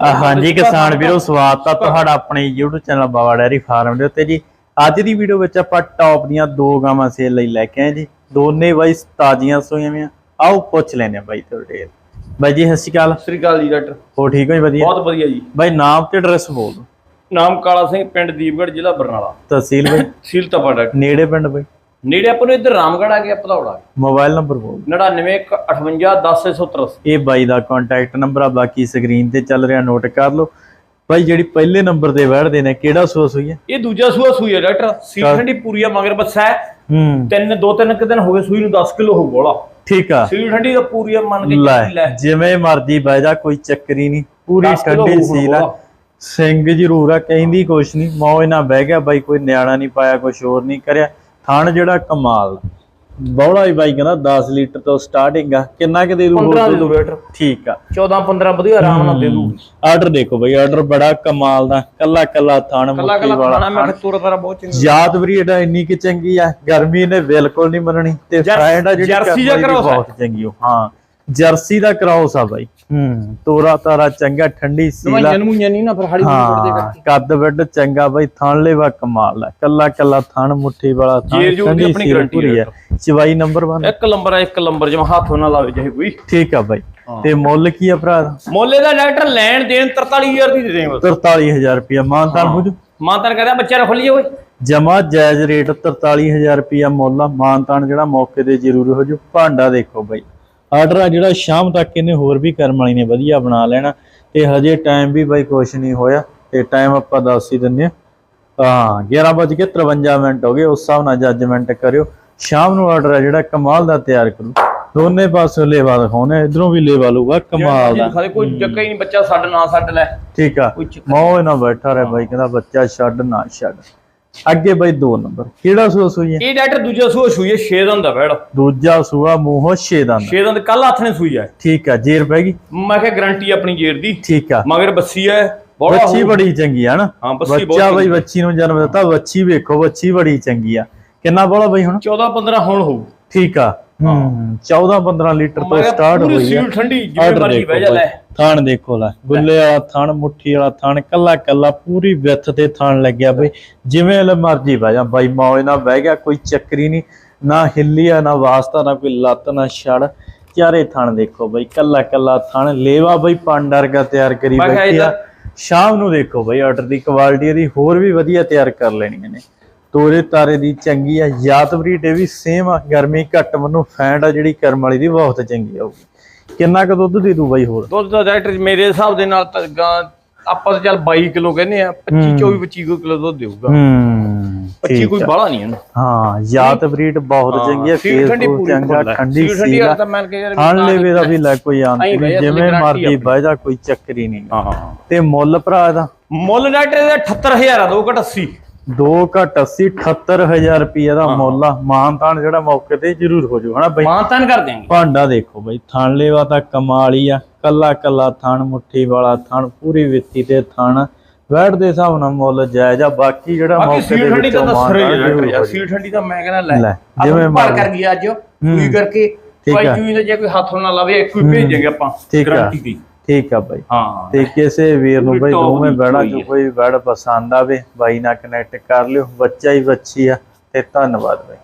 ਹਾਂਜੀ ਕਿਸਾਨ ਵੀਰੋ ਸਵਾਗਤ ਆ ਤੁਹਾਡਾ ਆਪਣੇ YouTube channel Bawa dairy farm ਦੇ ਉੱਤੇ ਜੀ। ਅੱਜ ਦੀ ਵੀਡੀਓ ਵਿੱਚ ਆਪਾਂ ਟੌਪ ਦੀਆਂ ਦੋ ਗਾਵਾਂ ਸੇਲ ਲਈ ਲੈ ਕੇ ਆਏ ਜੀ। ਦੋਨੇ ਬਾਈ ਤਾਜ਼ੀਆਂ ਸੋਈਆਂ ਵੀਆਂ ਆਓ ਪੁੱਛ ਲੈਨੇ ਆ ਬਾਈ ਤੋਂ ਡਿਟੇਲ ਬਾਈ ਜੀ ਸਤਿ ਸ਼੍ਰੀ ਅਕਾਲ। ਸਤਿ ਸ੍ਰੀ ਅਕਾਲ ਜੀ ਡਾਕਟਰ। ਹੋ ਠੀਕ ਹੋ ਜੀ ਵਧੀਆ? ਬਹੁਤ ਵਧੀਆ ਜੀ। ਬਾਈ ਨਾਮ ਤੇ ਐਡਰੈਸ ਬੋਲ ਦਿਓ। ਨਾਮ ਕਾਲਾ ਸਿੰਘ ਪਿੰਡ ਦੀਪਗੜ੍ਹ ਜ਼ਿਲ੍ਹਾ ਬਰਨਾਲਾ। ਤਹਿਸੀਲ ਬਾਈ? ਸੀਲ ਤਪਾ ਡਾਕਟਰ। ਨੇੜੇ ਪਿੰਡ ਬਾਈ? ਨੇੜੇ ਆਪਾਂ ਨੂੰ ਇੱਧਰ ਰਾਮਗੜ੍ਹ ਆ ਗਿਆ ਪਧੌੜਾ ਮੋਬਾਈਲ ਨੰਬਰ ਬੋਲ। 9958 ਇਹ ਬਾਈ ਦਾ ਕੰਟੈਕਟ ਨੰਬਰ ਆ ਬਾਕੀ ਸਕਰੀਨ ਤੇ ਚੱਲ ਰਿਹਾ ਨੋਟ ਕਰ ਲਓ। ਬਾਈ ਜਿਹੜੀ ਪਹਿਲੇ ਨੰਬਰ ਤੇ ਵੜਦੇ ਨੇ ਕਿਹੜਾ ਸੋਸ ਹੋਈ ਹੈ? ਇਹ ਦੂਜਾ ਸੂਆ ਸੂਈ ਹੈ ਡਾਕਟਰ। ਸੀਲ ਠੰਡੀ ਪੂਰੀ ਆ ਮਗਰ ਬੱਸਾ ਹੈ। ਤਿੰਨ ਦੋ ਤਿੰਨ ਕੁ ਦਿਨ ਹੋ ਗਏ ਸੂਈ ਨੂੰ 10 ਕਿਲੋ ਹੋ ਬੋਲਾ। ਠੀਕ ਆ। ਸੀਲ ਠੰਡੀ ਦਾ ਪੂਰੀ ਆ ਮੰਨ ਕੇ ਲੈ ਜਿਵੇਂ ਮਰਜ਼ੀ ਬਹਿ ਜਾ ਕੋਈ ਚੱਕਰੀ ਨਹੀਂ। ਪੂਰੀ 10 ਕਿਲੋ ਠੰਡੀ ਸੀਲ ਆ। ਸਿੰਘ ਜ਼ਰੂਰ ਆ ਕਹਿੰਦੀ ਕੁਛ ਨਹੀਂ। ਮੌਜ ਨਾਲ ਬਹਿ ਗਿਆ ਬਾਈ ਕੋਈ ਨਿਆਣਾ ਨਹੀਂ ਪਾਇਆ ਕੁਛ ਹੋਰ ਨਹੀਂ ਕਰਿਆ। ਥਣ ਜਿਹੜਾ ਕਮਾਲ। ਬੌੜਾ ਹੀ ਬਾਈ ਕਹਿੰਦਾ 10 ਲੀਟਰ ਤੋਂ ਸਟਾਰਟਿੰਗ ਆ। ਕਿੰਨਾ ਕਿ ਦੇ ਦੂ 15 ਦੇ ਦੋ ਡਾਕਟਰ ਠੀਕ ਆ। 14 15 ਵਧੀਆ ਆਰਾਮ ਨਾਲ ਦੇ ਦੂ। ਆਰਡਰ ਦੇਖੋ ਬਾਈ ਆਰਡਰ ਬੜਾ ਕਮਾਲ ਦਾ। ਕੱਲਾ ਕੱਲਾ ਥਣ ਕੱਲਾ ਵਾਲਾ ਖਾਣਾ ਮੈਂ ਕਿਹਾ ਤੋਰਾ ਤਾਰਾ ਬਹੁਤ ਚੰਗਾ। ਯਾਦ ਬਰੀਡ ਆ ਇੰਨੀ ਕਿ ਚੰਗੀ ਆ। ਗਰਮੀ ਨੇ ਬਿਲਕੁਲ ਨਹੀਂ ਮੰਨਣੀ। ਤੇ ਫਰੈਂਡ ਆ ਜਿਹੜੀ ਜਰਸੀ ਕਰਾਉਸ ਆ। ਬਹੁਤ ਚੰਗੀ ਹਾਂ। ਜਰਸੀ ਦਾ ਕਰਾਉਸ ਆ ਬਾਈ। ਹੂੰ। ਤੋਰਾ ਤਾਰਾ ਚੰਗਾ ਠੰਡੀ ਸੀਲਾ। ਜਨਮੂ ਨਹੀਂ ਨਾ ਫਿਰ ਹਾੜੀ ਬੋਲ ਦੇ ਹਾਂ ਕੱਦ ਵੱਡ ਚੰਗਾ ਬਾਈ ਥਣ ਲੈਵਾ ਕਮਾਲ ਆ। ਕੱਲਾ ਕੱਲਾ ਥਣ ਮੁੱਠੀ ਵਾਲਾ ਥਣ ਜੇਰ ਜੂਰ ਦੀ ਆਪਣੀ ਚਵਾਈ ਨੰਬਰ 1 ਇੱਕ ਲੰਬਰ ਆ ਇੱਕ ਲੰਬਰ ਜਿਵੇਂ ਹੱਥੋਂ ਨਾ ਲਾਵੇ ਚਾਹੇ ਕੋਈ। ਠੀਕ ਆ ਬਾਈ। ਤੇ ਮੁੱਲ ਕੀ ਆ ਭਰਾ? ਮੋਲੇ ਦਾ ਡਾਕਟਰ ਲੈਣ ਦੇਣ 43000 ਦੀ ਦੇ ਦੇ ਬਸ। 43000 ਰੁਪਇਆ। ਮਾਨਤਾਨ ਹੋ। ਜੂ ਮਾਂ ਤਾਂ ਕਹਿੰਦਾ ਬੱਚਾ ਰੱਖ ਲਈਏ ਓਏ। ਜਮਾ ਜਾਇਜ਼ ਰੇਟ 43000 ਰੁਪਇਆ ਮੁੱਲ ਮਾਨਤਾਨ ਜਿਹੜਾ ਮੌਕੇ ਤੇ ਜ਼ਰੂਰ ਹੋ ਜੂ ਭਾਂਡਾ ਦੇਖੋ ਬਾਈ। ਆਰਡਰ ਆ ਜਿਹੜਾ ਸ਼ਾਮ ਤੱਕ ਇਹਨੇ ਹੋਰ ਵੀ ਕਰਮ ਵਾਲੀ ਨੇ ਵਧੀਆ ਬਣਾ ਲੈਣਾ ਤੇ ਹਜੇ ਟਾਈਮ ਵੀ ਬਾਈ ਕੁਛ ਨਹੀਂ ਹੋਇਆ ਤੇ ਟਾਈਮ ਆਪਾਂ ਦੱਸ ਹੀ ਦਿੰਨੇ ਆ ਹਾਂ 11:53 ਮਿੰਟ ਹੋ ਗਏ ਉਸ ਹਿਸਾਬ ਨਾਲ ਜੱਜਮੈਂਟ ਕਰਿਓ। ਸ਼ਾਮ ਨੂੰ ਆਰਡਰ ਆ ਜਿਹੜਾ ਕਮਾਲ ਦਾ ਤਿਆਰ ਕਰੂ। ਦੋਨੇ ਪਾਸੇ ਲੇਵਾ ਦਿਖਾਉਣੇ ਇਧਰੋਂ ਵੀ ਲੇਵਾ ਲੂਗਾ ਕਮਾਲ ਦਾ। ਕੋਈ ਚੱਕਾ ਹੀ ਨਹੀਂ ਬੱਚਾ ਛੱਡ ਨਾ ਛੱਡ ਲੈ। ਠੀਕ ਆ। ਮੌਜ ਨਾਲ ਬੈਠਾ ਰਹਿ ਬਾਈ ਕਹਿੰਦਾ ਬੱਚਾ ਛੱਡ ਨਾ ਛੱਡ। ਅੱਗੇ ਬਾਈ ਦੋ ਨੰਬਰ। ਕਿਹੜਾ ਸੂਆ ਸੂਈ ਹੈ? ਇਹ ਡਾਕਟਰ ਦੂਜਾ ਸੂਆ ਸੂਈ ਹੈ 6 ਦਿਨ ਦਾ ਬੈੜ ਦੂਜਾ ਸੂਆ ਮੂੰਹੋਂ ਛੇ ਦੰਦ। 6 ਦਿਨ ਕੱਲ ਹੱਥ ਨੇ ਸੂਈ ਹੈ ਠੀਕ ਆ ਜੇਰ ਪੈ ਗਈ? ਮੈਂ ਕਿਹਾ ਗਾਰੰਟੀ ਆਪਣੀ ਜੇਰ ਦੀ। ਠੀਕ ਆ। ਮਗਰ ਬੱਸੀ ਹੈ ਬੱਚੀ ਬੜੀ ਚੰਗੀ ਆ ਨਾ। ਬੱਚਾ ਬਾਈ ਬੱਚੀ ਨੂੰ ਜਨਮ ਦਿੱਤਾ ਬੱਚੀ ਵੇਖੋ ਬੱਚੀ ਬੜੀ ਚੰਗੀ ਆ। ਕਿੰਨਾ ਬੋਲਾ ਬਾਈ ਹੁਣ? 14 15 ਹੁਣ ਹੋਊ। ਠੀਕ ਆ। ਹੂੰ। 14 15 ਲੀਟਰ ਤੋਂ ਸਟਾਰਟ ਪੂਰੀ ਹੋਈ ਆ। ਸੀਲ ਠੰਡੀ ਜਿਵੇਂ ਮਰਜ਼ੀ ਬਹਿ ਜਾ ਲੈ। ਥਣ ਦੇਖੋ ਲੈ ਗੁੱਲੇ ਵਾਲਾ ਥਣ ਮੁੱਠੀ ਵਾਲਾ ਥਣ ਕੱਲਾ ਕੱਲਾ ਪੂਰੀ ਵਿੱਥ ਤੇ ਥਣ ਲੱਗਿਆ ਬਈ। ਜਿਵੇਂ ਲੈ ਮਰਜ਼ੀ ਬਹਿ ਜਾ ਬਾਈ ਮੌਜ ਨਾਲ ਬਹਿ ਗਿਆ ਕੋਈ ਚੱਕਰੀ ਨਹੀਂ। ਨਾ ਹਿੱਲੀ ਆ ਨਾ ਵਾਸਤਾ ਨਾ ਕੋਈ ਲੱਤ ਨਾ ਛੜ। ਚਾਰੇ ਥਣ ਦੇਖੋ ਬਈ ਕੱਲਾ ਕੱਲਾ ਥਣ। ਲੇਵਾ ਬਈ ਪਾਂਡਰਗਾ ਤਿਆਰ ਕਰੀ ਬੈਠੀ ਆ। ਸ਼ਾਮ ਨੂੰ ਦੇਖੋ ਬਈ ਆਰਡਰ ਦੀ ਕੁਆਲਿਟੀ ਇਹਦੀ ਹੋਰ ਵੀ ਵਧੀਆ ਤਿਆਰ ਕਰ ਲੈਣੀਆਂ ਨੇ। ਤੋਰੇ ਤਾਰੇ ਦੀ ਚੰਗੀ ਆ ਬਰੀਡ ਇਹ ਵੀ ਸੇਮ ਆ। ਗਰਮੀ ਘੱਟ ਮੈਨੂੰ ਫੈਂਟ ਆ ਜਿਹੜੀ ਕਰਮ ਵਾਲੀ ਦੀ ਬਹੁਤ ਚੰਗੀ ਆਊਗੀ। ਕਿੰਨਾ ਕੁ ਦੁੱਧ ਦੇ ਦੂ ਬਾਈ ਹੋਰ? ਦੁੱਧ ਦਾ ਡਾਕਟਰ ਮੇਰੇ ਹਿਸਾਬ ਦੇ ਨਾਲ ਤਾਂ ਗਾਂ ਆਪਾਂ ਤਾਂ ਚੱਲ 22 ਕਿਲੋ ਕਹਿੰਦੇ ਆ 25 24 25 ਕਿਲੋ ਦੁੱਧ ਦੇਊਗਾ। ਹੂੰ 25 ਕੋਈ ਬਾਹਲਾ ਨਹੀਂ ਹੈ ਹਾਂ ਜਾਤ ਬਰੀਡ ਬਹੁਤ ਚੰਗੀ ਆ ਸੀਲ ਠੰਡੀ ਪੂਰੀ ਚੰਗਾ ਫੁੱਲ ਹੈ। ਠੰਡੀ ਸੀਲ ਠੰਡੀ ਸੀਲ ਆ। ਤਾਂ ਮੈਂ ਕਿਹਾ ਯਾਰ ਖਾਣ ਲੈਵੇ ਦਾ ਵੀ ਲੈ ਕੋਈ ਆਈਂ ਬਈ, ਜਿਵੇਂ ਆਪਣੀ। ਬਹਿ ਜਾ ਕੋਈ ਚੱਕਰੀ ਨਹੀਂ। ਹਾਂ ਤੇ ਮੁੱਲ ਭਰਾ ਦਾ ਮੁੱਲ ਡਾਕਟਰ ਦਾ 78000 ਆ ਦੋ ਘਟ 80 2 ਘਟ 80 78000 ਰੁਪਏ ਦਾ ਮੁੱਲ ਆ। ਮਾਨਤਾਨ ਜਿਹੜਾ ਮੌਕੇ ਤੇ ਜ਼ਰੂਰ ਹੋ ਜੂ ਹਨਾ ਬਈ? ਮਾਂ ਤਾਂ ਕਰ ਦਿਆਂਗੇ। ਭਾਂਡਾ ਦੇਖੋ ਬਈ ਥਣ ਲੈਵਾ ਤਾਂ ਕਮਾਲੀ ਆ। ਕੱਲਾ ਕੱਲਾ ਥਣ ਮੁੱਠੀ ਵਾਲਾ ਥਣ ਪੂਰੀ ਵਿੱਤੀ ਤੇ ਥਣ। ਵੈਟ ਦੇ ਹਿਸਾਬ ਨਾਲ ਮੁੱਲ ਜਾਇਜ਼ ਆ ਬਾਕੀ ਜਿਹੜਾ ਮੌਕੇ ਦੇ ਠੰਡੀ ਵਿੱਚੋਂ ਮਾਨਤਾਨ ਸੀਲ ਠੰਡੀ ਤਾਂ ਮੈਂ ਕਹਿੰਦਾ ਲੈ ਜਿਵੇਂ ਮਰਜ਼ੀ। ਕਰ ਗਈ ਅੱਜ ਪੂਰੀ ਕਰਕੇ। ਚੂਈ ਦਾ ਜੇ ਕੋਈ ਹੱਥੋਂ ਨਾ ਲਾਵੇ ਇੱਕ ਹੀ। ਭੇਜ ਦੇਂਗੇ ਆਪਾਂ। ਗਾਰੰਟੀ ਦੀ। ਠੀਕ ਆ ਬਾਈ। ਹਾਂ। ਤੇ ਕਿਸੇ ਵੀਰ ਨੂੰ ਬਈ ਦੋਵੇਂ ਬੈੜਾ ਹੈ। ਕੋਈ ਬੈੜ ਪਸੰਦ ਆਵੇ ਬਾਈ ਨਾਲ ਕਨੈਕਟ ਕਰ ਲਿਓ ਬੱਚਾ ਹੀ ਬੱਚੀ ਆ ਤੇ ਧੰਨਵਾਦ ਬਾਈ।